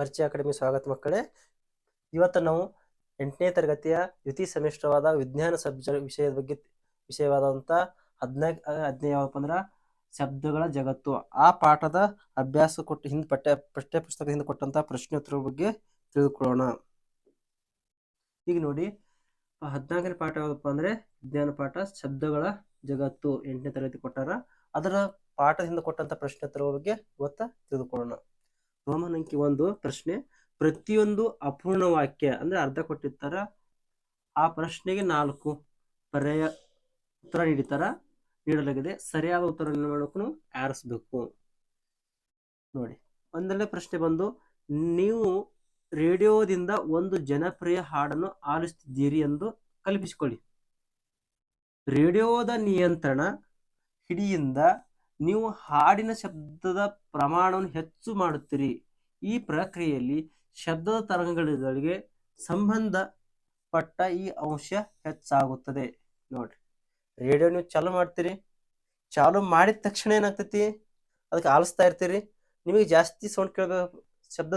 ಪರಿಚಯ ಅಕಾಡೆಮಿ ಸ್ವಾಗತ ಮಕ್ಕಳೇ. ಇವತ್ತು ನಾವು ಎಂಟನೇ ತರಗತಿಯ ದ್ವಿತೀಯ ಸೆಮಿಸ್ಟರ್ವಾದ ವಿಜ್ಞಾನ ಸಬ್ಜ, ವಿಷಯದ ಬಗ್ಗೆ ವಿಷಯವಾದಂಥ ಹದಿನಾಲ್ಕು ಹದಿನೈದು ಯಾವಪ್ಪ ಅಂದ್ರೆ ಶಬ್ದಗಳ ಜಗತ್ತು. ಆ ಪಾಠದ ಅಭ್ಯಾಸ ಕೊಟ್ಟು ಹಿಂದೆ ಪಠ್ಯ ಪಠ್ಯ ಹಿಂದೆ ಕೊಟ್ಟಂತ ಪ್ರಶ್ನೋತ್ತರ ಬಗ್ಗೆ ತಿಳಿದುಕೊಳ್ಳೋಣ. ಈಗ ನೋಡಿ ಹದಿನಾಲ್ಕನೇ ಪಾಠ ಯಾವುದಪ್ಪ ಅಂದ್ರೆ ವಿಜ್ಞಾನ ಪಾಠ ಶಬ್ದಗಳ ಜಗತ್ತು ಎಂಟನೇ ತರಗತಿ ಕೊಟ್ಟಾರ. ಅದರ ಪಾಠದಿಂದ ಕೊಟ್ಟಂತ ಪ್ರಶ್ನೋತ್ತರ ಬಗ್ಗೆ ಇವತ್ತ ತಿಳಿದುಕೊಳ್ಳೋಣ. ರೋಮನ್ ಅಂಕಿ ಒಂದು ಪ್ರಶ್ನೆ, ಪ್ರತಿಯೊಂದು ಅಪೂರ್ಣ ವಾಕ್ಯ ಅಂದ್ರೆ ಅರ್ಧ ಕೊಟ್ಟಿರ್ತಾರ. ಆ ಪ್ರಶ್ನೆಗೆ ನಾಲ್ಕು ಪರ್ಯಾಯ ಉತ್ತರ ನೀಡಿತಾರ ನೀಡಲಾಗಿದೆ. ಸರಿಯಾದ ಉತ್ತರ ಮಾಡಕ್ಕೂ ಆರಿಸ್ಬೇಕು. ನೋಡಿ, ಒಂದನೇ ಪ್ರಶ್ನೆ ಬಂದು, ನೀವು ರೇಡಿಯೋದಿಂದ ಒಂದು ಜನಪ್ರಿಯ ಹಾಡನ್ನು ಆಲಿಸುತ್ತಿದ್ದೀರಿ ಎಂದು ಕಲ್ಪಿಸಿಕೊಳ್ಳಿ. ರೇಡಿಯೋದ ನಿಯಂತ್ರಣ, ಹಿಡಿಯಿಂದ ನೀವು ಹಾಡಿನ ಶಬ್ದದ ಪ್ರಮಾಣವನ್ನು ಹೆಚ್ಚು ಮಾಡುತ್ತೀರಿ. ಈ ಪ್ರಕ್ರಿಯೆಯಲ್ಲಿ ಶಬ್ದದ ತರಂಗಗಳಿಗೆ ಸಂಬಂಧಪಟ್ಟ ಈ ಅಂಶ ಹೆಚ್ಚಾಗುತ್ತದೆ. ನೋಡ್ರಿ. ರೇಡಿಯೋ ನೀವು ಚಾಲು ಮಾಡ್ತೀರಿ. ಚಾಲು ಮಾಡಿದ ತಕ್ಷಣ ಏನಾಗ್ತೈತಿ? ಅದಕ್ಕೆ ಆಲಿಸ್ತಾ ಇರ್ತೀರಿ. ನಿಮಗೆ ಜಾಸ್ತಿ ಸೌಂಡ್ ಕೇಳಬೇಕು ಶಬ್ದ,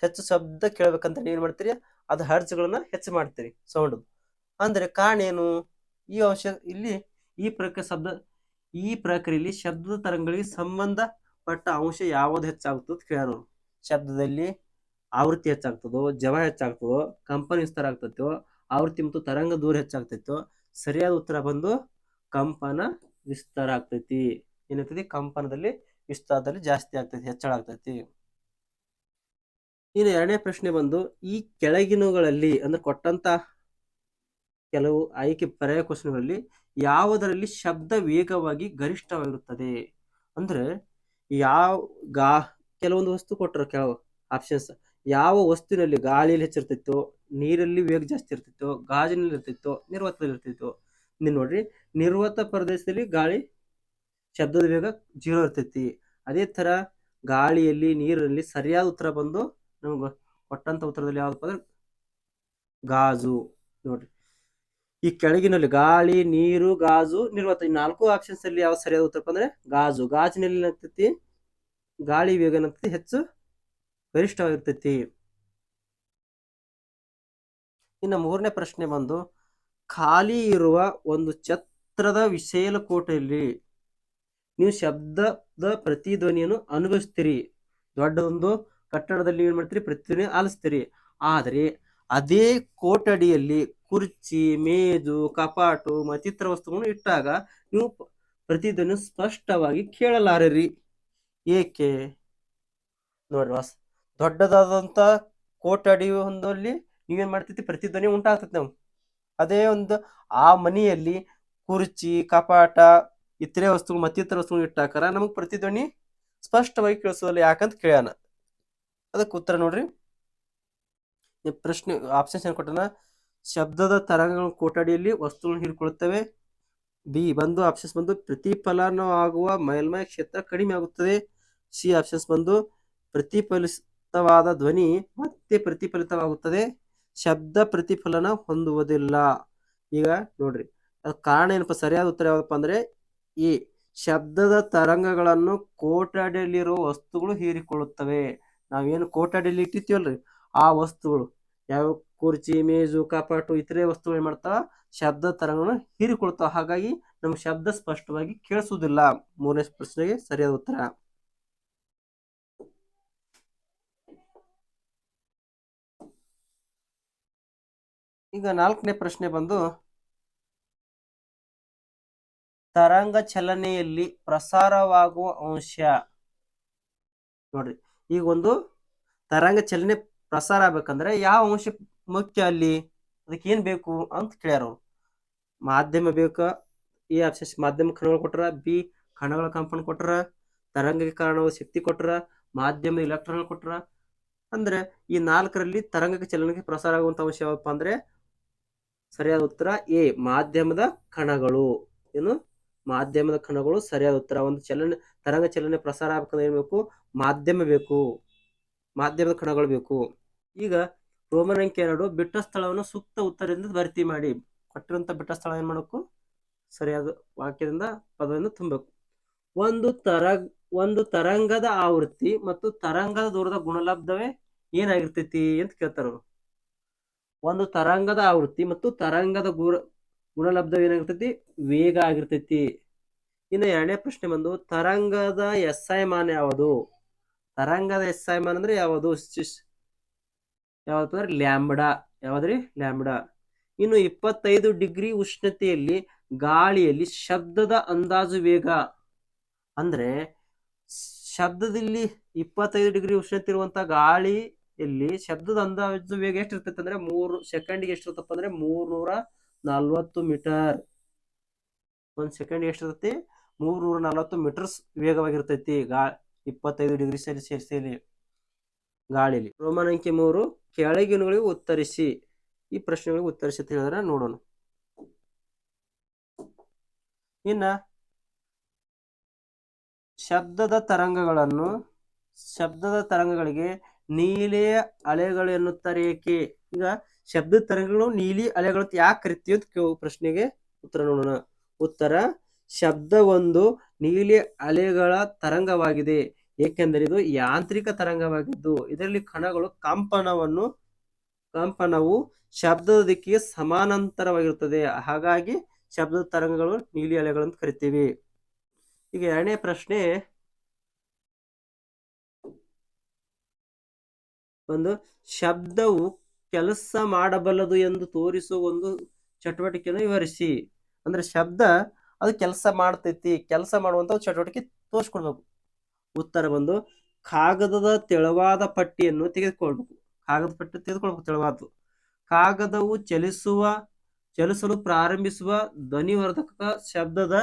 ಹೆಚ್ಚು ಶಬ್ದ ಕೇಳಬೇಕಂತ ಏನು ಮಾಡ್ತೀರಿ? ಅದು ಹರ್ಜ್ಗಳನ್ನ ಹೆಚ್ಚು ಮಾಡ್ತೀರಿ ಸೌಂಡ್. ಅಂದ್ರೆ ಕಾರಣ ಏನು ಈ ಅಂಶ ಇಲ್ಲಿ ಈ ಪ್ರಕ್ರಿಯೆ ಶಬ್ದ ಈ ಪ್ರಕ್ರಿಯೆಯಲ್ಲಿ ಶಬ್ದದ ತರಂಗಗಳಿಗೆ ಸಂಬಂಧಪಟ್ಟ ಅಂಶ ಯಾವುದು ಹೆಚ್ಚಾಗ್ತದೆ ಕೇಳೋಣ. ಶಬ್ದದಲ್ಲಿ ಆವೃತ್ತಿ ಹೆಚ್ಚಾಗ್ತದೋ ಜವ ಹೆಚ್ಚಾಗ್ತದೋ, ಕಂಪನ ವಿಸ್ತಾರ ಆಗ್ತೈತೋ, ಆವೃತ್ತಿ ಮತ್ತು ತರಂಗ ದೂರ ಹೆಚ್ಚಾಗ್ತೈತೋ, ಸರಿಯಾದ ಉತ್ತರ ಬಂದು ಕಂಪನ ವಿಸ್ತಾರ ಆಗ್ತೈತಿ. ಏನಾಗ್ತೈತಿ ಕಂಪನದಲ್ಲಿ ವಿಸ್ತಾರದಲ್ಲಿ ಜಾಸ್ತಿ ಆಗ್ತೈತಿ, ಹೆಚ್ಚಳ ಆಗ್ತೈತಿ. ಇನ್ನು ಎರಡನೇ ಪ್ರಶ್ನೆ ಬಂದು, ಈ ಕೆಳಗಿನಗಳಲ್ಲಿ ಅಂದ್ರೆ ಕೊಟ್ಟಂತ ಕೆಲವು ಆಯ್ಕೆ ಪರ್ಯಾಯ ಕ್ವಶನ್ಗಳಲ್ಲಿ ಯಾವುದರಲ್ಲಿ ಶಬ್ದ ವೇಗವಾಗಿ ಗರಿಷ್ಠವಾಗಿರುತ್ತದೆ? ಅಂದ್ರೆ ಯಾವ ಗಾ, ಕೆಲವೊಂದು ವಸ್ತು ಕೊಟ್ಟರು ಕೆಲವು ಆಪ್ಷನ್ಸ್ ಯಾವ ವಸ್ತುವಿನಲ್ಲಿ ಗಾಳಿಯಲ್ಲಿ ಹೆಚ್ಚಿರ್ತಿತ್ತು ನೀರಲ್ಲಿ ವೇಗ ಜಾಸ್ತಿ ಇರ್ತಿತ್ತು ಗಾಜಿನಲ್ಲಿ ಇರ್ತಿತ್ತು ನಿರ್ವತದಲ್ಲಿ ಇರ್ತಿತ್ತು ನೀನ್ ನೋಡ್ರಿ, ನಿರ್ವತ ಪ್ರದೇಶದಲ್ಲಿ ಗಾಳಿ, ಶಬ್ದದ ವೇಗ ಜೀರೋ ಇರ್ತೈತಿ. ಅದೇ ತರ ಗಾಳಿಯಲ್ಲಿ ನೀರಲ್ಲಿ ಸರಿಯಾದ ಉತ್ತರ ಬಂದು ನಮ್ಗೆ ಕೊಟ್ಟಂತ ಉತ್ತರದಲ್ಲಿ ಯಾವ್ದಪ್ಪ ಅಂದ್ರೆ ಗಾಜು. ನೋಡ್ರಿ ಈ ಕೆಳಗಿನಲ್ಲಿ ಗಾಳಿ, ನೀರು, ಗಾಜು, ನಿರ್ವಾತ ಈ ನಾಲ್ಕು ಆಪ್ಷನ್ಸ್ ಅಲ್ಲಿ ಯಾವ ಸರಿಯಾದ ಉತ್ತರ ಅಂದ್ರೆ ಗಾಜು. ಗಾಜಿನಲ್ಲಿ ಏನಾಗ್ತೈತಿ ಗಾಳಿ ವೇಗ ಏನಾಗ್ತೈತಿ ಹೆಚ್ಚು ಗರಿಷ್ಠವಾಗಿರ್ತೈತಿ. ಇನ್ನ ಮೂರನೇ ಪ್ರಶ್ನೆ ಬಂದು, ಖಾಲಿ ಇರುವ ಒಂದು ಛತ್ರದ ವಿಶೇಲ ಕೋಟೆಯಲ್ಲಿ ನೀವು ಶಬ್ದದ ಪ್ರತಿಧ್ವನಿಯನ್ನು ಅನುಭವಿಸ್ತೀರಿ. ದೊಡ್ಡದೊಂದು ಕಟ್ಟಡದಲ್ಲಿ ಏನ್ ಮಾಡ್ತೀರಿ? ಪ್ರತಿಧ್ವನಿ ಆಲಿಸ್ತೀರಿ. ಆದರೆ ಅದೇ ಕೋಟಡಿಯಲ್ಲಿ ಕುರ್ಚಿ, ಮೇಜು, ಕಪಾಟು ಮತ್ತಿತರ ವಸ್ತುಗಳನ್ನು ಇಟ್ಟಾಗ ನೀವು ಪ್ರತಿಧ್ವನಿ ಸ್ಪಷ್ಟವಾಗಿ ಕೇಳಲಾರರಿ. ಏಕೆ? ನೋಡ್ರಿ ವಾಸ್, ದೊಡ್ಡದಾದಂತ ಕೋಟಡಿ ಒಂದಲ್ಲಿ ನೀವೇನು ಮಾಡ್ತೈತಿ ಪ್ರತಿಧ್ವನಿ ಉಂಟಾಗ್ತೈತಿ ನಾವು ಅದೇ ಒಂದು ಆ ಮನೆಯಲ್ಲಿ ಕುರ್ಚಿ, ಕಪಾಟ ಇತರೆ ವಸ್ತುಗಳು ಮತ್ತಿತರ ವಸ್ತುಗಳು ಇಟ್ಟಾಕಾರ ನಮಗೆ ಪ್ರತಿಧ್ವನಿ ಸ್ಪಷ್ಟವಾಗಿ ಕೇಳಿಸೋದಿಲ್ಲ. ಯಾಕಂತ ಕೇಳ್ಯಾನ? ಅದಕ್ಕೆ ಉತ್ತರ ನೋಡ್ರಿ. ಪ್ರಶ್ನೆ, ಆಪ್ಷನ್ಸ್ ಏನು ಕೊಟ್ಟನ ಶಬ್ದದ ತರಂಗಗಳು ಕೊಠಡಿಯಲ್ಲಿ ವಸ್ತುಗಳನ್ನು ಹೀರಿಕೊಳ್ಳುತ್ತವೆ. ಬಿ, ಬಂದು ಆಪ್ಷನ್ಸ್ ಬಂದು ಪ್ರತಿಫಲನ ಆಗುವ ಮೇಲ್ಮೈ ಕ್ಷೇತ್ರ ಕಡಿಮೆ ಆಗುತ್ತದೆ. ಸಿ, ಆಪ್ಷನ್ಸ್ ಬಂದು ಪ್ರತಿಫಲಿತವಾದ ಧ್ವನಿ ಮತ್ತೆ ಪ್ರತಿಫಲಿತವಾಗುತ್ತದೆ. ಶಬ್ದ ಪ್ರತಿಫಲನ ಹೊಂದುವುದಿಲ್ಲ. ಈಗ ನೋಡ್ರಿ ಕಾರಣ ಏನಪ್ಪ, ಸರಿಯಾದ ಉತ್ತರ ಯಾವ್ದಪ್ಪ ಅಂದ್ರೆ ಈ ಶಬ್ದದ ತರಂಗಗಳನ್ನು ಕೋಟಡಿಯಲ್ಲಿರುವ ವಸ್ತುಗಳು ಹೀರಿಕೊಳ್ಳುತ್ತವೆ. ನಾವೇನು ಕೋಟಡಿಯಲ್ಲಿ ಇಟ್ಟಿರ್ತೀವಲ್ರಿ? ಆ ವಸ್ತುಗಳು. ಯಾವ ಕುರ್ಚಿ, ಮೇಜು, ಕಪಾಟು ಇತರೆ ವಸ್ತುಗಳು ಮಾಡ್ತಾವ ಶಬ್ದ ತರಂಗವನ್ನು ಹೀರಿಕೊಳ್ತಾವ ಹಾಗಾಗಿ ನಮ್ಗೆ ಶಬ್ದ ಸ್ಪಷ್ಟವಾಗಿ ಕೇಳಿಸುವುದಿಲ್ಲ. ಮೂರನೇ ಪ್ರಶ್ನೆಗೆ ಸರಿಯಾದ ಉತ್ತರ. ಈಗ ನಾಲ್ಕನೇ ಪ್ರಶ್ನೆ ಬಂದು, ತರಂಗ ಚಲನೆಯಲ್ಲಿ ಪ್ರಸಾರವಾಗುವ ಅಂಶ. ನೋಡ್ರಿ, ಈಗ ಒಂದು ತರಂಗ ಚಲನೆ ಪ್ರಸಾರ ಆಗ್ಬೇಕಂದ್ರೆ ಯಾವ ಅಂಶ ಮುಖ್ಯ ಅಲ್ಲಿ ಅದಕ್ಕೆ ಏನು ಬೇಕು ಅಂತ ಕೇಳ್ಯಾರ ಅವ್ರು. ಮಾಧ್ಯಮ ಬೇಕಾ? ಎ ಆಪ್ಷನ್ಸ್ ಮಾಧ್ಯಮ ಕಣಗಳು ಕೊಟ್ರ, ಬಿ ಕಣಗಳ ಕಂಪನ ಕೊಟ್ರ, ತರಂಗಕ್ಕೆ ಕಾರಣವಾದ ಶಕ್ತಿ ಕೊಟ್ರ, ಮಾಧ್ಯಮ ಇಲೆಕ್ಟ್ರಾನ್ ಕೊಟ್ರ. ಅಂದ್ರೆ ಈ ನಾಲ್ಕರಲ್ಲಿ ತರಂಗಕ್ಕೆ ಚಲನಕ್ಕೆ ಪ್ರಸಾರ ಆಗುವಂತ ಅಂಶ ಯಾವಪ್ಪ ಅಂದ್ರೆ ಸರಿಯಾದ ಉತ್ತರ ಎ, ಮಾಧ್ಯಮದ ಕಣಗಳು. ಏನು? ಮಾಧ್ಯಮದ ಕಣಗಳು ಸರಿಯಾದ ಉತ್ತರ. ಒಂದು ಚಲನೆ, ತರಂಗ ಚಲನೆ ಪ್ರಸಾರ ಆಗ್ಬೇಕಂದ್ರೆ ಏನ್ ಬೇಕು? ಮಾಧ್ಯಮ ಬೇಕು. ಮಾಧ್ಯಮದ ಕಣಗಳು ಬೇಕು. ಈಗ ರೋಮನ್ ಅಂಕಿ ಎರಡು ಬಿಟ್ಟ ಸ್ಥಳವನ್ನು ಸೂಕ್ತ ಉತ್ತರದಿಂದ ಭರ್ತಿ ಮಾಡಿ. ಕೊಟ್ಟಿರುವಂತ ಬಿಟ್ಟ ಸ್ಥಳ ಏನ್ ಮಾಡಬೇಕು? ಸರಿಯಾದ ವಾಕ್ಯದಿಂದ ಪದವನ್ನು ತುಂಬಬೇಕು. ಒಂದು ತರ ಒಂದು ತರಂಗದ ಆವೃತ್ತಿ ಮತ್ತು ತರಂಗದ ದೂರದ ಗುಣಲಬ್ಧವೇ ಏನಾಗಿರ್ತೈತಿ ಅಂತ ಕೇಳ್ತಾರ ಒಂದು ತರಂಗದ ಆವೃತ್ತಿ ಮತ್ತು ತರಂಗದ ಗುರ ಗುಣಲಬ್ಧ ಏನಾಗಿರ್ತೈತಿ? ವೇಗ ಆಗಿರ್ತೈತಿ. ಇನ್ನು ಎರಡನೇ ಪ್ರಶ್ನೆ ಬಂದು, ತರಂಗದ ಎಸ್ ಐ ಮಾನ್ ಯಾವುದು? ತರಂಗದ ಎಸ್ ಐ ಮಾನ್ ಅಂದ್ರೆ ಯಾವುದು? ಯಾವ್ದಪ್ಪ ಅಂದ್ರೆ ಲ್ಯಾಂಬಡಾ, ಯಾವ್ದ್ರಿ? ಲ್ಯಾಂಬಡಾ. ಇನ್ನು ಇಪ್ಪತ್ತೈದು ಡಿಗ್ರಿ ಉಷ್ಣತೆಯಲ್ಲಿ ಗಾಳಿಯಲ್ಲಿ ಶಬ್ದದ ಅಂದಾಜು ವೇಗ ಅಂದ್ರೆ ಶಬ್ದದಲ್ಲಿ ಇಪ್ಪತ್ತೈದು ಡಿಗ್ರಿ ಉಷ್ಣತೆ ಇರುವಂತ ಗಾಳಿಯಲ್ಲಿ ಶಬ್ದದ ಅಂದಾಜು ವೇಗ ಎಷ್ಟಿರ್ತೈತೆ ಅಂದ್ರೆ ಮೂರು ಸೆಕೆಂಡ್ಗೆ ಎಷ್ಟಿರ್ತಪ್ಪ ಅಂದ್ರೆ ಮೂರ್ನೂರ ನಲ್ವತ್ತು ಮೀಟರ್. ಒಂದ್ ಸೆಕೆಂಡ್ ಎಷ್ಟಿರ್ತೈತಿ? ಮೂರ್ನೂರ ನಲ್ವತ್ತು ಮೀಟರ್ಸ್ ವೇಗವಾಗಿರ್ತೈತಿ ಗಾ ಇಪ್ಪತ್ತೈದು ಡಿಗ್ರಿ ಸೆಲ್ಸಿಯಸ್ಸಲ್ಲಿ ಗಾಳಿಲಿ. ರೋಮನ್ ಅಂಕಿ ಮೂರು ಕೆಳಗಿನಗಳಿಗೆ ಉತ್ತರಿಸಿ. ಈ ಪ್ರಶ್ನೆಗಳಿಗೆ ಉತ್ತರಿಸಿ ಅಂತ ಹೇಳಿದ್ರೆ ನೋಡೋಣ. ಇನ್ನ ಶಬ್ದದ ತರಂಗಗಳನ್ನು, ಶಬ್ದದ ತರಂಗಗಳಿಗೆ ನೀಲಿಯ ಅಲೆಗಳು ಎನ್ನುತ್ತಾರೆ ಏಕೆ? ಈಗ ಶಬ್ದದ ತರಂಗಗಳು ನೀಲಿ ಅಲೆಗಳು ಯಾಕೆ ಕರಿತೀವಿ ಅಂತ ಪ್ರಶ್ನೆಗೆ ಉತ್ತರ ನೋಡೋಣ. ಉತ್ತರ, ಶಬ್ದ ಒಂದು ನೀಲಿ ಅಲೆಗಳ ತರಂಗವಾಗಿದೆ. ಏಕೆಂದರೆ ಇದು ಯಾಂತ್ರಿಕ ತರಂಗವಾಗಿದ್ದು, ಇದರಲ್ಲಿ ಕಣಗಳು ಕಂಪನವನ್ನು, ಕಂಪನವು ಶಬ್ದದ ದಿಕ್ಕಿಗೆ ಸಮಾನಾಂತರವಾಗಿರುತ್ತದೆ. ಹಾಗಾಗಿ ಶಬ್ದದ ತರಂಗಗಳು ನೀಲಿ ಅಲೆಗಳಂತ ಕರಿತೀವಿ. ಈಗ ಎರಡನೇ ಪ್ರಶ್ನೆ, ಒಂದು ಶಬ್ದವು ಕೆಲಸ ಮಾಡಬಲ್ಲದು ಎಂದು ತೋರಿಸುವ ಒಂದು ಚಟುವಟಿಕೆಯನ್ನು ವಿವರಿಸಿ. ಅಂದ್ರೆ ಶಬ್ದ, ಅದು ಕೆಲಸ ಮಾಡ್ತೈತಿ, ಕೆಲಸ ಮಾಡುವಂತ ಚಟುವಟಿಕೆ ತೋರಿಸ್ಕೊಡ್ಬೇಕು. ಉತ್ತರ ಬಂದು ಕಾಗದದ ತೆಳುವಾದ ಪಟ್ಟಿಯನ್ನು ತೆಗೆದುಕೊಳ್ಬೇಕು. ಕಾಗದ ಪಟ್ಟಿ ತೆಗೆದುಕೊಳ್ಬೇಕು, ತೆಳುವಾದ್ದು. ಕಾಗದವು ಚಲಿಸುವ, ಚಲಿಸಲು ಪ್ರಾರಂಭಿಸುವ ಧ್ವನಿವರ್ಧಕ ಶಬ್ದದ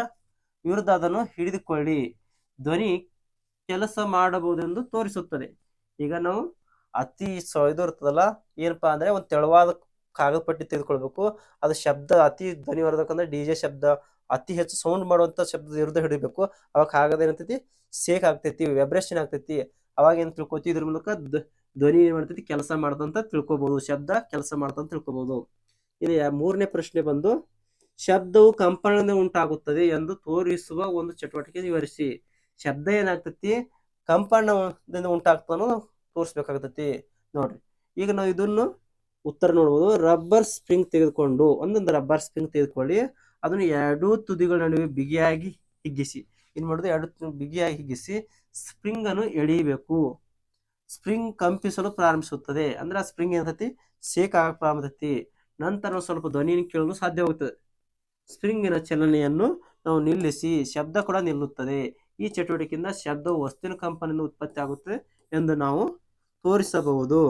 ವಿರುದ್ಧ ಅದನ್ನು ಹಿಡಿದುಕೊಳ್ಳಿ. ಧ್ವನಿ ಕೆಲಸ ಮಾಡಬಹುದೆಂದು ತೋರಿಸುತ್ತದೆ. ಈಗ ನಾವು ಅತಿ ಇದು ಇರ್ತದಲ್ಲ ಏನಪ್ಪಾ ಅಂದ್ರೆ ಒಂದು ತೆಳುವಾದ ಕಾಗದ ಪಟ್ಟಿ ತೆಗೆದುಕೊಳ್ಬೇಕು. ಅದು ಶಬ್ದ, ಅತಿ ಧ್ವನಿವರ್ಧಕ ಅಂದ್ರೆ ಡಿ ಜೆ ಶಬ್ದ ಅತಿ ಹೆಚ್ಚು ಸೌಂಡ್ ಮಾಡುವಂತ ಶಬ್ದದ ವಿರುದ್ಧ ಹಿಡಿಬೇಕು. ಅವಾಗ ಕಾಗದ ಏನಂತೈತಿ? ಸೇಕ್ ಆಗ್ತೈತಿ ವೈಬ್ರೇಷನ್ ಆಗ್ತೈತಿ. ಅವಾಗ ಏನು ತಿಳ್ಕೊತೀವಿ ಇದ್ರ ಮೂಲಕ? ಧ್ವ- ಧ್ವನಿ ಏನು ಮಾಡ್ತೈತಿ? ಕೆಲಸ ಮಾಡ್ದಂತ ತಿಳ್ಕೊಬಹುದು ಶಬ್ದ ಕೆಲಸ ಮಾಡ್ದಂತ ತಿಳ್ಕೊಬಹುದು ಇಲ್ಲಿ ಮೂರನೇ ಪ್ರಶ್ನೆ ಬಂದು, ಶಬ್ದವು ಕಂಪನದಿಂದ ಉಂಟಾಗುತ್ತದೆ ಎಂದು ತೋರಿಸುವ ಒಂದು ಚಟುವಟಿಕೆ ವಿವರಿಸಿ. ಶಬ್ದ ಏನಾಗ್ತೈತಿ? ಕಂಪನದಿಂದ ಉಂಟಾಗ್ತದೆ ಅನ್ನೋದು ತೋರಿಸ್ಬೇಕಾಗ್ತೈತಿ. ನೋಡ್ರಿ. ಈಗ ನಾವು ಇದನ್ನು ಉತ್ತರ ನೋಡ್ಬೋದು. ರಬ್ಬರ್ ಸ್ಪ್ರಿಂಗ್ ತೆಗೆದುಕೊಂಡು, ಒಂದೊಂದು ರಬ್ಬರ್ ಸ್ಪ್ರಿಂಗ್ ತೆಗೆದುಕೊಳ್ಳಿ. ಅದನ್ನು ಎರಡೂ ತುದಿಗಳ ನಡುವೆ ಬಿಗಿಯಾಗಿ ಹಿಗ್ಗಿಸಿ. ಏನು ಮಾಡೋದು? ಎರಡು ಬಿಗಿಯಾಗಿ ಹಿಗ್ಗಿಸಿ ಸ್ಪ್ರಿಂಗ್ ಅನ್ನು ಎಳೆಯಬೇಕು. ಸ್ಪ್ರಿಂಗ್ ಕಂಪಿಸಲು ಪ್ರಾರಂಭಿಸುತ್ತದೆ. ಅಂದ್ರೆ ಆ ಸ್ಪ್ರಿಂಗ್ ಏನತೈತಿ ಶೇಕ್ ಆಗಕ್ಕೆ ಪ್ರಾರಂಭಿಸುತ್ತೆ ನಂತರ ಸ್ವಲ್ಪ ಧ್ವನಿಯನ್ನು ಕೇಳಲು ಸಾಧ್ಯವಾಗುತ್ತದೆ ಸ್ಪ್ರಿಂಗಿನ ಚಲನೆಯನ್ನು ನಾವು ನಿಲ್ಲಿಸಿ ಶಬ್ದ ಕೂಡ ನಿಲ್ಲುತ್ತದೆ. ಈ ಚಟುವಟಿಕೆಯಿಂದ ಶಬ್ದ ವಸ್ತುವಿನ ಕಂಪನಿಯಿಂದ ಉತ್ಪತ್ತಿ ಆಗುತ್ತದೆ ಎಂದು ನಾವು ತೋರಿಸಬಹುದು.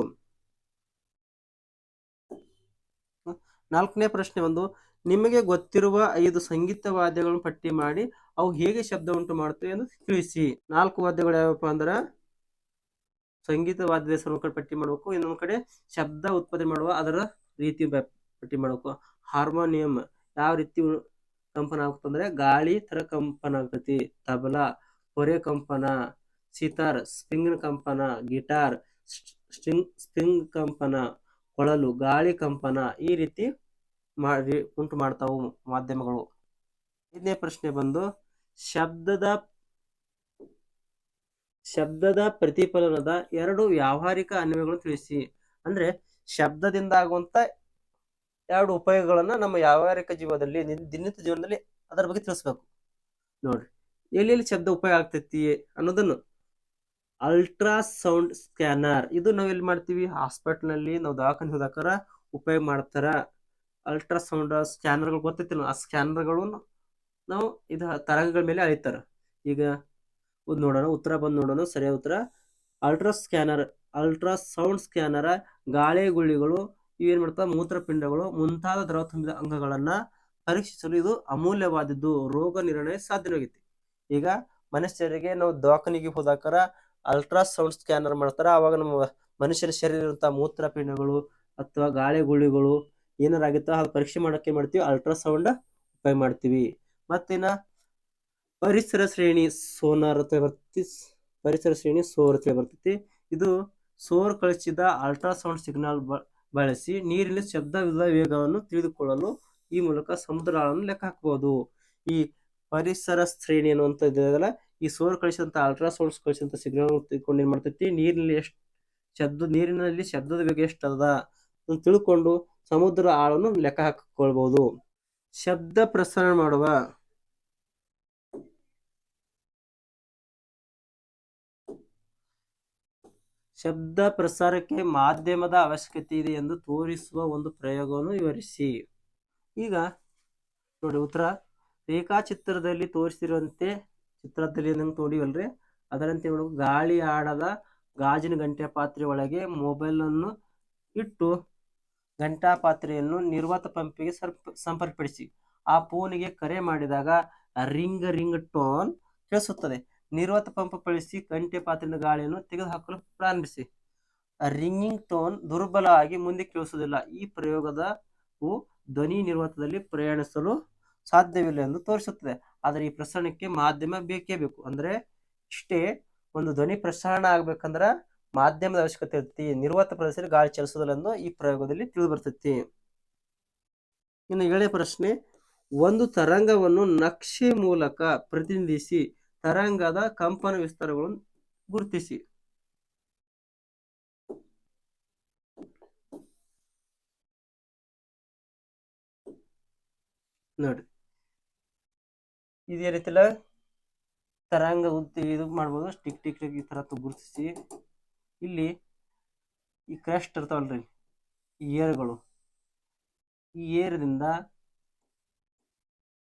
ನಾಲ್ಕನೇ ಪ್ರಶ್ನೆ ಒಂದು ನಿಮಗೆ ಗೊತ್ತಿರುವ ಐದು ಸಂಗೀತ ವಾದ್ಯಗಳನ್ನು ಪಟ್ಟಿ ಮಾಡಿ, ಅವು ಹೇಗೆ ಶಬ್ದ ಉಂಟು ಮಾಡುತ್ತವೆ ಎಂದು ತಿಳಿಸಿ. ನಾಲ್ಕು ವಾದ್ಯಗಳು ಯಾವಪ್ಪ ಅಂದ್ರೆ? ಸಂಗೀತ ವಾದ್ಯದ ಹೆಸರು ಕಡೆ ಪಟ್ಟಿ ಮಾಡಬೇಕು. ಇನ್ನೊಂದು ಕಡೆ ಶಬ್ದ ಉತ್ಪಾದನೆ ಮಾಡುವ, ಅದರ ರೀತಿ ಪಟ್ಟಿ ಮಾಡಬೇಕು. ಹಾರ್ಮೋನಿಯಂ ಯಾವ ರೀತಿ ಕಂಪನ ಆಗುತ್ತೆ ಅಂದ್ರೆ ಗಾಳಿ ತರ ಕಂಪನ ಆಗ್ತೈತಿ. ತಬಲಾ, ಹೊರೆ ಕಂಪನ, ಸಿತಾರ್, ಸ್ಪ್ರಿಂಗ್ ಕಂಪನ, ಗಿಟಾರ್, ಸ್ಟ್ರಿಂಗ್, ಸ್ಪ್ರಿಂಗ್ ಕಂಪನ, ಕೊಳಲು, ಗಾಳಿ ಕಂಪನ ಈ ರೀತಿ ಮಾಡಿ ಉಂಟು ಮಾಡ್ತಾವು ಮಾಧ್ಯಮಗಳು. ಐದನೇ ಪ್ರಶ್ನೆ ಬಂದು, ಶಬ್ದದ ಶಬ್ದದ ಪ್ರತಿಫಲನದ ಎರಡು ವ್ಯಾವಹಾರಿಕ ಅನ್ವಯಗಳನ್ನು ತಿಳಿಸಿ. ಅಂದ್ರೆ, ಶಬ್ದದಿಂದ ಆಗುವಂತ ಎರಡು ಉಪಯೋಗಗಳನ್ನ ನಮ್ಮ ವ್ಯಾವಹಾರಿಕ ಜೀವನದಲ್ಲಿ ನಿನ್- ದಿನನಿತ್ಯ ಜೀವನದಲ್ಲಿ ಅದರ ಬಗ್ಗೆ ತಿಳಿಸ್ಬೇಕು. ನೋಡ್ರಿ, ಎಲ್ಲೆಲ್ಲಿ ಶಬ್ದ ಉಪಯೋಗ ಆಗ್ತೈತಿ ಅನ್ನೋದನ್ನು ಅಲ್ಟ್ರಾ ಸೌಂಡ್ ಸ್ಕ್ಯಾನರ್. ಇದು ನಾವ್ ಎಲ್ಲಿ ಮಾಡ್ತೀವಿ? ಹಾಸ್ಪಿಟಲ್ನಲ್ಲಿ ನಾವು ದವಾಖಾನೆ ಹೋದಾಕರ ಉಪಯೋಗ ಮಾಡ್ತಾರ. ಅಲ್ಟ್ರಾ ಸೌಂಡ್ ಸ್ಕ್ಯಾನರ್ಗಳು ಗೊತ್ತೈತಿಲ್ಲ ಆ ಸ್ಕ್ಯಾನರ್ಗಳು ನಾವು ಇದು ತರಂಗಗಳ ಮೇಲೆ ಅಳಿತಾರೆ. ಈಗ ಒಂದು ನೋಡೋಣ, ಉತ್ತರ ಬಂದು ನೋಡೋಣ, ಸರಿಯಾದ ಉತ್ತರ. ಅಲ್ಟ್ರಾ ಸ್ಕ್ಯಾನರ್ ಅಲ್ಟ್ರಾ ಸೌಂಡ್ ಸ್ಕ್ಯಾನರ ಗಾಳಿ ಗುಳಿಗಳು ಇವೇನು ಮಾಡ್ತಾವೆ? ಮೂತ್ರಪಿಂಡಗಳು ಮುಂತಾದ ದ್ರವ ತುಂಬಿದ ಅಂಗಗಳನ್ನು ಪರೀಕ್ಷಿಸಲು ಇದು ಅಮೂಲ್ಯವಾದದ್ದು. ರೋಗ ನಿರ್ಣಯ ಸಾಧ್ಯವಾಗೈತಿ. ಈಗ ಮನುಷ್ಯರಿಗೆ ನಾವು ದವಾಖಾನಿಗೆ ಹೋದಾಕರ ಅಲ್ಟ್ರಾ ಸೌಂಡ್ ಸ್ಕ್ಯಾನರ್ ಮಾಡ್ತಾರೆ. ಆವಾಗ ನಮ್ಮ ಮನುಷ್ಯರ ಶರೀರ ಇರುವಂತಹ ಮೂತ್ರಪಿಂಡಗಳು ಅಥವಾ ಗಾಳಿ ಗುಳಿಗಳು ಏನಾರಾಗಿತ್ತ ಅದು ಪರೀಕ್ಷೆ ಮಾಡೋಕೆ ಮಾಡ್ತೀವಿ? ಅಲ್ಟ್ರಾಸೌಂಡ್ ಉಪಯೋಗ ಮಾಡ್ತೀವಿ. ಮತ್ತೇನ? ಪರಿಸರ ಶ್ರೇಣಿ ಸೋನಾರ್ ಅಂತ ಬರ್ತೈತಿ. ಪರಿಸರ ಶ್ರೇಣಿ ಸೋರ್ ಅಂತ ಬರ್ತೈತಿ. ಇದು ಸೋರ್ ಕಳಿಸಿದ ಅಲ್ಟ್ರಾಸೌಂಡ್ ಸಿಗ್ನಲ್ ಬಳಸಿ ನೀರಿನ ಶಬ್ದವಿಲ್ಲದ ವೇಗವನ್ನು ತಿಳಿದುಕೊಳ್ಳಲು ಈ ಮೂಲಕ ಸಮುದ್ರ ಆಳವನ್ನು ಲೆಕ್ಕ ಹಾಕಬಹುದು ಈ ಪರಿಸರ ಶ್ರೇಣಿ ಅನ್ನುವಂಥ ಇದೆಯಲ್ಲ, ಈ ಸೋರ್ ಕಳಿಸಿದಂತ ಅಲ್ಟ್ರಾಸೌಂಡ್ಸ್ ಕಳಿಸಿದಂತ ಸಿಗ್ನಲ್ ತಿಳ್ಕೊಂಡು ಏನು ಮಾಡ್ತೈತಿ? ನೀರಿನಲ್ಲಿ ಎಷ್ಟು ಶಬ್ದ, ನೀರಿನಲ್ಲಿ ಶಬ್ದದ ವೇಗ ಎಷ್ಟದ ತಿಳ್ಕೊಂಡು ಸಮುದ್ರ ಆಳವನ್ನು ಲೆಕ್ಕ ಹಾಕಿಕೊಳ್ಬಹುದು ಶಬ್ದ ಪ್ರಸರಣ ಮಾಡುವ ಶಬ್ದ ಪ್ರಸಾರಕ್ಕೆ ಮಾಧ್ಯಮದ ಅವಶ್ಯಕತೆ ಇದೆ ಎಂದು ತೋರಿಸುವ ಒಂದು ಪ್ರಯೋಗವನ್ನು ವಿವರಿಸಿ. ಈಗ ನೋಡಿ ಉತ್ತರ. ರೇಖಾಚಿತ್ರದಲ್ಲಿ ತೋರಿಸಿರುವಂತೆ, ಚಿತ್ರದಲ್ಲಿ ನಂಗೆ ನೋಡಿವಲ್ರಿ? ಅದರಂತೆ ಗಾಳಿ ಆಡದ ಗಾಜಿನ ಗಂಟೆ ಪಾತ್ರೆ ಒಳಗೆ ಮೊಬೈಲ್ ಅನ್ನು ಇಟ್ಟು ಗಂಟಾ ಪಾತ್ರೆಯನ್ನು ನಿರ್ವಾತ ಪಂಪಿಗೆ ಸಂಪರ್ಕಪಡಿಸಿ, ಆ ಫೋನಿಗೆ ಕರೆ ಮಾಡಿದಾಗ ರಿಂಗ್ ರಿಂಗ್ ಟೋನ್ ಕೇಳಿಸುತ್ತದೆ. ನಿರ್ವಾತ ಪಂಪ್ ಬಳಸಿ ಗಂಟೆ ಪಾತ್ರೆಯ ಗಾಳಿಯನ್ನು ತೆಗೆದುಹಾಕಲು ಪ್ರಾರಂಭಿಸಿ. ರಿಂಗಿಂಗ್ ಟೋನ್ ದುರ್ಬಲ ಆಗಿ ಮುಂದೆ ಕೇಳಿಸುವುದಿಲ್ಲ. ಈ ಪ್ರಯೋಗದವು ಧ್ವನಿ ನಿರ್ವಾತದಲ್ಲಿ ಪ್ರಯಾಣಿಸಲು ಸಾಧ್ಯವಿಲ್ಲ ಎಂದು ತೋರಿಸುತ್ತದೆ. ಆದರೆ ಈ ಪ್ರಸರಣಕ್ಕೆ ಮಾಧ್ಯಮ ಬೇಕೇ ಬೇಕು. ಅಂದರೆ ಇಷ್ಟೇ ಒಂದು ಧ್ವನಿ ಪ್ರಸರಣ ಆಗ್ಬೇಕಂದ್ರ ಮಾಧ್ಯಮದ ಅವಶ್ಯಕತೆ ಇರ್ತೈತಿ, ನಿರ್ವಾತ ಪ್ರದೇಶದಲ್ಲಿ ಗಾಳಿ ಚಲಿಸೋದಿಲ್ಲ ಈ ಪ್ರಯೋಗದಲ್ಲಿ ತಿಳಿದು ಬರ್ತೈತಿ ಇನ್ನು ಏಳನೇ ಪ್ರಶ್ನೆ, ಒಂದು ತರಂಗವನ್ನು ನಕ್ಷೆ ಮೂಲಕ ಪ್ರತಿನಿಧಿಸಿ, ತರಂಗದ ಕಂಪನ ವಿಸ್ತಾರಗಳನ್ನು ಗುರುತಿಸಿ. ನೋಡಿ. ಇದೇ ರೀತಿಲ ತರಂಗ ಉದ್ದ ಇದು ಮಾಡ್ಬೋದು. ಟಿಕ್ ಟಿಕ್ ಟಿಕ್ ಈ ತರ ಗುರುತಿಸಿ. ಇಲ್ಲಿ ಈ ಕ್ರಸ್ಟ್ ಇರ್ತಾವಲ್ರಿ, ಈ ಏರ್ಗಳು ಈ ಏರದಿಂದ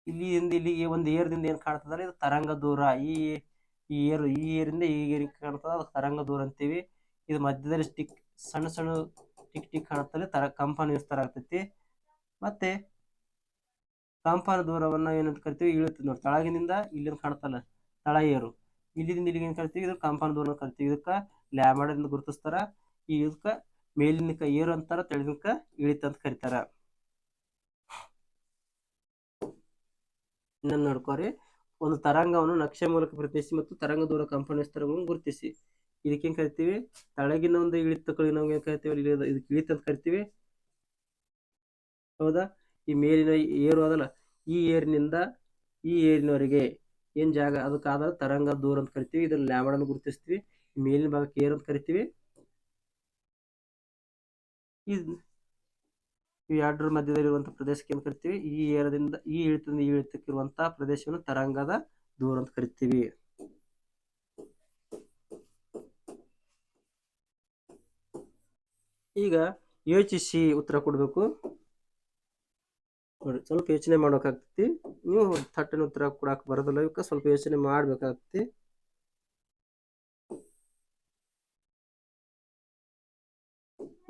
ಇಲ್ಲಿ ಇಂದ ಇಲ್ಲಿಗೆ ಒಂದು ಏರ್ದಿಂದ ಏನ್ ಕಾಣ್ತದಲ್ಲ ಇದು ತರಂಗ ದೂರ. ಈ ಈ ಏರು ಈ ಏರಿಂದ ಈ ಏರಿ ಕಾಣ್ತದ ಅದು ತರಂಗ ದೂರ ಅಂತೀವಿ. ಇದು ಮಧ್ಯದಲ್ಲಿ ಸ್ಟಿಕ್ ಸಣ್ಣ ಸಣ್ಣ ಟಿಕ್ ಟಿಕ್ ಕಾಣುತ್ತಲ್ಲಿ ತರ ಕಂಪನ ವಿಸ್ತಾರ ಆಗ್ತೈತಿ. ಮತ್ತೆ ಕಂಪನ ದೂರವನ್ನ ಏನಂತ ಕರಿತೀವಿ ಇಳುತ್ತೆ ನೋಡಿ. ತಳಗಿನಿಂದ ಇಲ್ಲಿಂದ ಕಾಣ್ತಲ್ಲ, ತಳ ಏರು ಇಲ್ಲಿಂದ ಇಲ್ಲಿಗೆ ಏನ್ ಕರಿತೀವಿ, ಇದು ಕಂಪನ ದೂರ ಕರಿತೀವಿ. ಇದಕ್ಕ ಲ್ಯಾಮಡದಿಂದ ಗುರುತಿಸ್ತಾರ. ಈ ಇದಕ್ಕ ಮೇಲಿನ ಏರು ಅಂತಾರ ಇಳಿತ ಅಂತ ಕರಿತಾರ. ಇನ್ನೊಂದು ನೋಡ್ಕೋರಿ. ಒಂದು ತರಂಗವನ್ನು ನಕ್ಷೆ ಮೂಲಕ ಪ್ರತಿನಿಧಿಸಿ ಮತ್ತು ತರಂಗ ದೂರ ಕಂಪನಿ ವಿಸ್ತಾರಗಳನ್ನು ಗುರುತಿಸಿ. ಇದಕ್ಕೆ ಏನ್ ಕರಿತೀವಿ? ತಳಗಿನ ಒಂದು ಇಳಿತ ನಾವು ಏನ್ ಕರಿತೀವಿ? ಇದಕ್ಕೆ ಇಳಿತ ಅಂತ ಕರಿತೀವಿ. ಹೌದಾ? ಈ ಮೇಲಿನ ಏರು ಅದಲ್ಲ, ಈ ಏರಿನಿಂದ ಈ ಏರಿನವರೆಗೆ ಏನ್ ಜಾಗ? ಅದಕ್ಕಾದ ತರಂಗ ದೂರ ಅಂತ ಕರಿತೀವಿ. ಇದನ್ನ ಲ್ಯಾಮಡನ್ನು ಗುರುತಿಸ್ತೀವಿ. ಮೇಲಿನ ಭಾಗಕ್ಕೆ ಏರ್ ಅಂತ ಕರಿತೀವಿ. ಈ ಎರಡರ ಮಧ್ಯದಲ್ಲಿರುವಂತಹ ಪ್ರದೇಶಕ್ಕೆ ಏನು ಕರಿತೀವಿ? ಈ ಏರದಿಂದ, ಈ ಇಳಿತದಿಂದ ಈ ಇಳಿತಕ್ಕಿರುವಂತಹ ಪ್ರದೇಶವನ್ನು ತರಂಗದ ದೂರ ಅಂತ ಕರಿತೀವಿ. ಈಗ ಯೋಚಿಸಿ ಉತ್ತರ ಕೊಡಬೇಕು. ನೋಡಿ, ಸ್ವಲ್ಪ ಯೋಚನೆ ಮಾಡ್ಬೇಕಾಗ್ತೈತಿ. ನೀವು ಥಟ್ಟಿನ ಉತ್ತರ ಕೊಡಕ್ಕೆ ಬರೋದಿಲ್ಲ ಇವಕ್ಕ ಸ್ವಲ್ಪ ಯೋಚನೆ ಮಾಡ್ಬೇಕಾಗ್ತೈತಿ.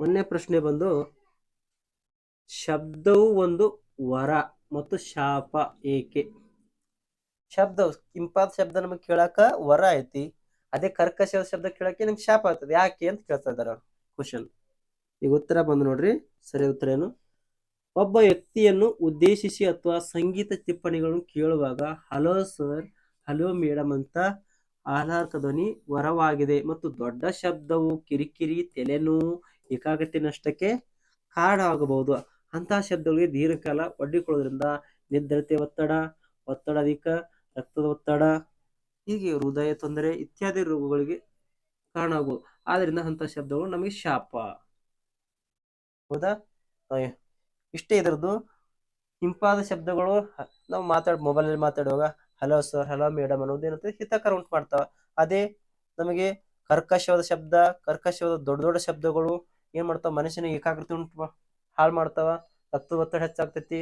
ಒಂದನೇ ಪ್ರಶ್ನೆ ಬಂದು, ಶಬ್ದವು ಒಂದು ವರ ಮತ್ತು ಶಾಪ ಏಕೆ? ಶಬ್ದ, ಇಂಪಾದ ಶಬ್ದ ನಮಗೆ ಕೇಳಾಕ ವರ ಐತಿ. ಅದೇ ಕರ್ಕಶ ಶಬ್ದ ಕೇಳಕ್ಕೆ ನಿಮ್ಗೆ ಶಾಪ ಆಗ್ತದೆ. ಯಾಕೆ ಅಂತ ಕೇಳ್ತಾ ಇದ್ದಾರೆ ಕ್ವಶನ್ ಈಗ ಉತ್ತರ ಬಂದು ನೋಡ್ರಿ. ಸರಿ ಉತ್ತರ ಏನು? ಒಬ್ಬ ವ್ಯಕ್ತಿಯನ್ನು ಉದ್ದೇಶಿಸಿ ಅಥವಾ ಸಂಗೀತ ಟಿಪ್ಪಣಿಗಳನ್ನು ಕೇಳುವಾಗ, ಹಲೋ ಸರ್, ಹಲೋ ಮೇಡಮ್ ಅಂತ ಆಹ್ಲಾದಕ ಧ್ವನಿ ವರವಾಗಿದೆ ಮತ್ತು ದೊಡ್ಡ ಶಬ್ದವು ಕಿರಿಕಿರಿ, ತಲೆನೋವು ಏಕಾಗ್ರತೆ ನಷ್ಟಕ್ಕೆ ಕಾರಣವಾಗಬಹುದು. ಅಂತಹ ಶಬ್ದಗಳಿಗೆ ದೀರ್ಘಕಾಲ ಒಡ್ಡಿಕೊಳ್ಳೋದ್ರಿಂದ ನಿದ್ರತೆ ಒತ್ತಡ ಒತ್ತಡ ಅಧಿಕ, ರಕ್ತದ ಒತ್ತಡ, ಹೀಗೆ ಹೃದಯ ತೊಂದರೆ ಇತ್ಯಾದಿ ರೋಗಗಳಿಗೆ ಕಾರಣ ಆಗ್ಬೋದು ಆದ್ರಿಂದ ಅಂತಹ ಶಬ್ದಗಳು ನಮಗೆ ಶಾಪ. ಹೌದಾ? ಇಷ್ಟೇ ಇದರದ್ದು. ಇಂಪಾದ ಶಬ್ದಗಳು, ನಾವು ಮಾತಾಡ್, ಮೊಬೈಲಲ್ಲಿ ಮಾತಾಡುವಾಗ, ಹಲೋ ಸರ್, ಹಲೋ ಮೇಡಮ್ ಅನ್ನೋದು ಏನಂತ ಹಿತಕರ ಉಂಟು ಮಾಡ್ತಾವ. ಅದೇ ನಮಗೆ ಕರ್ಕಶವಾದ ಶಬ್ದ, ಕರ್ಕಶವಾದ ದೊಡ್ಡ ದೊಡ್ಡ ಶಬ್ದಗಳು ಏನ್ ಮಾಡ್ತಾವ? ಮನುಷ್ಯನ ಏಕಾಗ್ರತೆ ಉಂಟು ಹಾಳ್ ಮಾಡ್ತಾವ. ರಕ್ತದ ಒತ್ತಡ ಹೆಚ್ಚಾಗ್ತೈತಿ.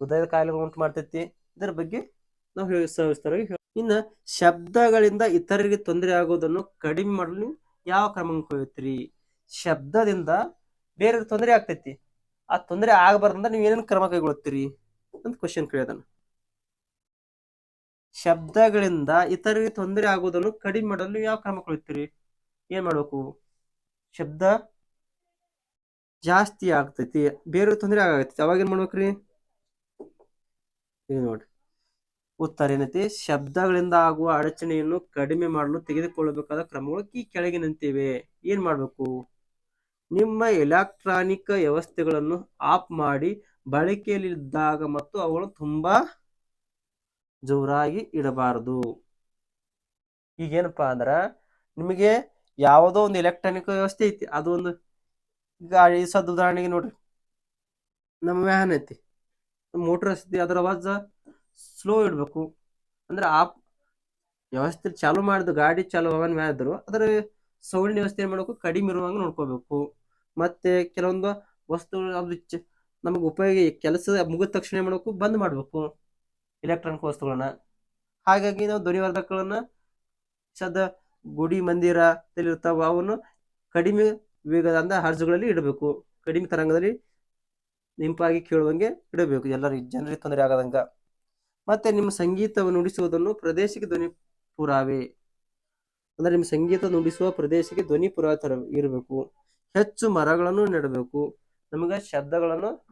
ಹೃದಯದ ಕಾಯಿಲೆಗಳು ಉಂಟು ಮಾಡ್ತೈತಿ. ಇದರ ಬಗ್ಗೆ ನಾವು ಸವಿಸ್ತಾರವಾಗಿ ಇನ್ನ ಶಬ್ದಗಳಿಂದ ಇತರರಿಗೆ ತೊಂದರೆ ಆಗೋದನ್ನು ಕಡಿಮೆ ಮಾಡಲು ಯಾವ ಕ್ರಮ ಕೈಗೊಳ್ತೀರಿ ಶಬ್ದದಿಂದ ಬೇರೆ ತೊಂದರೆ ಆಗ್ತೈತಿ. ಆ ತೊಂದರೆ ಆಗಬಾರ್ದಂದ್ರೆ ನೀವು ಏನೇನು ಕ್ರಮ ಕೈಗೊಳ್ತೀರಿ ಅಂತ ಕ್ವಶನ್ ಕೇಳಿದನು ಶಬ್ದಗಳಿಂದ ಇತರರಿಗೆ ತೊಂದರೆ ಆಗುವುದನ್ನು ಕಡಿಮೆ ಮಾಡಲು ಯಾವ ಕ್ರಮ ಕೈಗೊಳ್ತೀರಿ ಏನ್ ಮಾಡ್ಬೇಕು? ಶಬ್ದ ಜಾಸ್ತಿ ಆಗ್ತೈತಿ ಬೇರೆ ತೊಂದರೆ ಆಗತೈತಿ ಅವಾಗ ಏನ್ ಮಾಡ್ಬೇಕ್ರಿ? ಈಗ ನೋಡ್ರಿ. ಉತ್ತರ ಏನೈತಿ? ಶಬ್ದಗಳಿಂದ ಆಗುವ ಅಡಚಣೆಯನ್ನು ಕಡಿಮೆ ಮಾಡಲು ತೆಗೆದುಕೊಳ್ಳಬೇಕಾದ ಕ್ರಮಗಳು ಈ ಕೆಳಗಿನಂತಿವೆ. ಏನ್ ಮಾಡ್ಬೇಕು? ನಿಮ್ಮ ಎಲೆಕ್ಟ್ರಾನಿಕ್ ವ್ಯವಸ್ಥೆಗಳನ್ನು ಆಫ್ ಮಾಡಿ ಬಳಕೆಯಲ್ಲಿದ್ದಾಗ ಮತ್ತು ಅವುಗಳು ತುಂಬಾ ಜೋರಾಗಿ ಇಡಬಾರದು. ಈಗೇನಪ್ಪಾ ಅಂದ್ರ, ನಿಮಗೆ ಯಾವುದೋ ಒಂದು ಎಲೆಕ್ಟ್ರಾನಿಕ್ ವ್ಯವಸ್ಥೆ ಐತಿ. ಅದು ಒಂದು ಗಾಡಿ ಸದ್ ಉದಾಹರಣೆಗೆ ನೋಡ್ರಿ. ನಮ್ಮ ವ್ಯಾನ್ ಐತಿ. ಮೋಟ್ರ್ ಐತಿ ಅದರ ಅವಾಜ ಸ್ಲೋ ಇಡಬೇಕು. ಅಂದ್ರೆ ಆ ವ್ಯವಸ್ಥೆ ಚಾಲು ಮಾಡಿದ, ಗಾಡಿ ಚಾಲು ಆಗನ್ ಮಾಡಿದ್ರು ಅದರ ಸೌಂಡ್ ವ್ಯವಸ್ಥೆ ಏನು ಮಾಡಬೇಕು, ಕಡಿಮೆ ಇರುವಂಗ ನೋಡ್ಕೋಬೇಕು. ಮತ್ತೆ ಕೆಲವೊಂದು ವಸ್ತುಗಳು ಅದು ನಮಗೆ ಉಪಯೋಗ ಕೆಲಸ ಮುಗಿದ ತಕ್ಷಣ ಏನ್ ಮಾಡ್ಬೇಕು, ಬಂದ್ ಮಾಡಬೇಕು. ಎಲೆಕ್ಟ್ರಾನಿಕ್ ವಸ್ತುಗಳನ್ನ. ಹಾಗಾಗಿ ನಾವು ಧ್ವನಿವರ್ಧಕಗಳನ್ನ ಸದ ಗುಡಿ ಮಂದಿರ ಇರ್ತಾವ, ಅವನ್ನು ಕಡಿಮೆ ಅಂದ್ರೆ ಹರ್ಜುಗಳಲ್ಲಿ ಇಡಬೇಕು. ಕಡಿಮೆ ತರಂಗದಲ್ಲಿ ನಿಂಪಾಗಿ ಕೇಳುವಂಗೆ ಇಡಬೇಕು. ಎಲ್ಲರಿಗೆ ಜನರಿಗೆ ತೊಂದರೆ ಆಗದಂಗ. ಮತ್ತೆ ನಿಮ್ಮ ಸಂಗೀತವನ್ನು ನುಡಿಸುವುದನ್ನು ಪ್ರದೇಶಕ್ಕೆ ಧ್ವನಿ ಪುರಾವೆ. ಅಂದ್ರೆ ನಿಮ್ಮ ಸಂಗೀತ ನುಡಿಸುವ ಪ್ರದೇಶಕ್ಕೆ ಧ್ವನಿ ಪುರಾವೆ ತರ ಇರಬೇಕು. ಹೆಚ್ಚು ಮರಗಳನ್ನು ನೆಡಬೇಕು. ನಮಗೆ ಶಬ್ದಗಳನ್ನು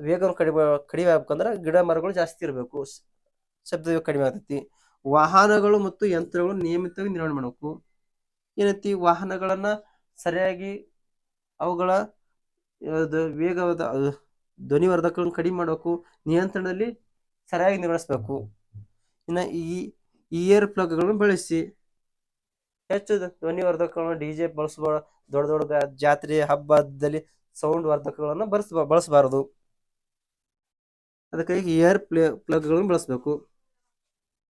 ವೇಗ ಕಡಿಮೆ ಕಡಿಮೆ ಆಗ್ಬೇಕಂದ್ರೆ ಗಿಡ ಮರಗಳು ಜಾಸ್ತಿ ಇರಬೇಕು. ಶಬ್ದ ಕಡಿಮೆ ಆಗ್ತೈತಿ. ವಾಹನಗಳು ಮತ್ತು ಯಂತ್ರಗಳು ನಿಯಮಿತವಾಗಿ ನಿರ್ವಹಣೆ ಮಾಡಬೇಕು. ಏನೈತಿ? ವಾಹನಗಳನ್ನ ಸರಿಯಾಗಿ ಅವುಗಳ ವೇಗವಾದ ಧ್ವನಿವರ್ಧಕಗಳನ್ನು ಕಡಿಮೆ ಮಾಡಬೇಕು ನಿಯಂತ್ರಣದಲ್ಲಿ ಸರಿಯಾಗಿ ನಿರ್ವಹಿಸಬೇಕು. ಇನ್ನು ಈ ಇಯರ್ ಪ್ಲಗ್ಗಳನ್ನು ಬಳಸಿ. ಹೆಚ್ಚು ಧ್ವನಿವರ್ಧಕಗಳನ್ನು ಡಿ ಜೆ ಬಳಸಬಾರ, ದೊಡ್ಡ ದೊಡ್ಡ ಜಾತ್ರೆ ಹಬ್ಬದಲ್ಲಿ ಸೌಂಡ್ ವರ್ಧಕಗಳನ್ನು ಬಳಸ ಬಳಸಬಾರದು. ಅದಕ್ಕಾಗಿ ಇಯರ್ ಪ್ಲೇ ಪ್ಲಗ್ಗಳನ್ನು ಬಳಸಬೇಕು.